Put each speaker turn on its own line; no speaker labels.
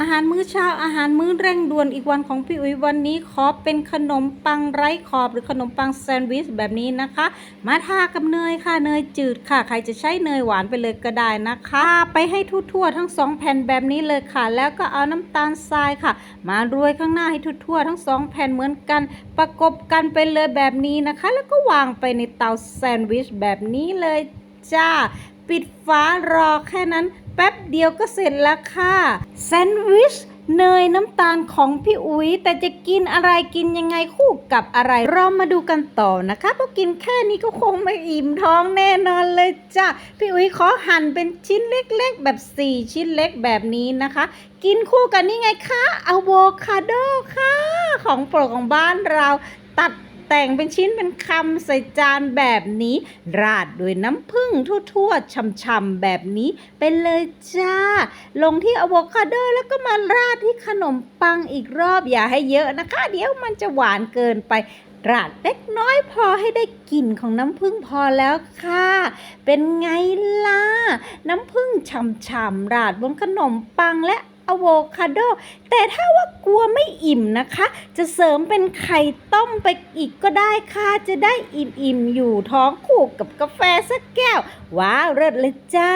อาหารมื้อเช้าอาหารมื้อเร่งด่วนอีกวันของพี่อุ๋ยวันนี้ขอเป็นขนมปังไร้ขอบหรือขนมปังแซนด์วิชแบบนี้นะคะ มาทากับเนยค่ะเนยจืดค่ะ ใครจะใช้เนยหวานไปเลยก็ได้นะคะ ไปให้ทั่วๆทั้งสองแผ่นแบบนี้เลยค่ะ แล้วก็เอาน้ำตาลทรายค่ะ มาโรยข้างหน้าให้ทั่วๆทั้งสองแผ่นเหมือนกัน ประกบกันไปเลยแบบนี้นะคะ แล้วก็วางไปในเตาแซนด์วิชแบบนี้เลยจ้า ปิดฝารอแค่นั้น แป๊บเดียวก็เสร็จแล้วค่ะแซนด์วิชเนยน้ำตาลของพี่อุ๋ยแต่จะกินอะไรกินยังไงคู่กับอะไร เรามาดูกันต่อนะคะเพราะกินแค่นี้ก็คงไม่อิ่มท้องแน่นอนเลยจ้ะพี่อุ๋ยขอหั่นเป็นชิ้นเล็กๆ แบบ 4 ชิ้นเล็กแบบนี้นะคะ กินคู่กันนี่ไงคะอะโวคาโดค่ะ ของโปรดของบ้านเราตัด แต่งเป็นชิ้นเป็นคำใส่จานแบบนี้ ราดด้วยน้ำผึ้งทั่วๆช่ำๆแบบนี้ไปเลยจ้า ลงที่อะโวคาโดแล้วก็มาราดที่ขนมปังอีกรอบอย่าให้เยอะนะคะ เดี๋ยวมันจะหวานเกินไปราดเล็กน้อยพอให้ได้กลิ่นของน้ำผึ้งพอแล้วค่ะ เป็นไงล่ะ น้ำผึ้งฉ่ำๆราดบนขนมปังและ อะโวคาโด แต่ถ้าว่ากลัวไม่อิ่มนะคะ จะเสริมเป็นไข่ต้มไปอีกก็ได้ค่ะ จะได้อิ่มๆ อยู่ท้องคู่กับกาแฟสักแก้ว ว้าวเลิศเลยจ้า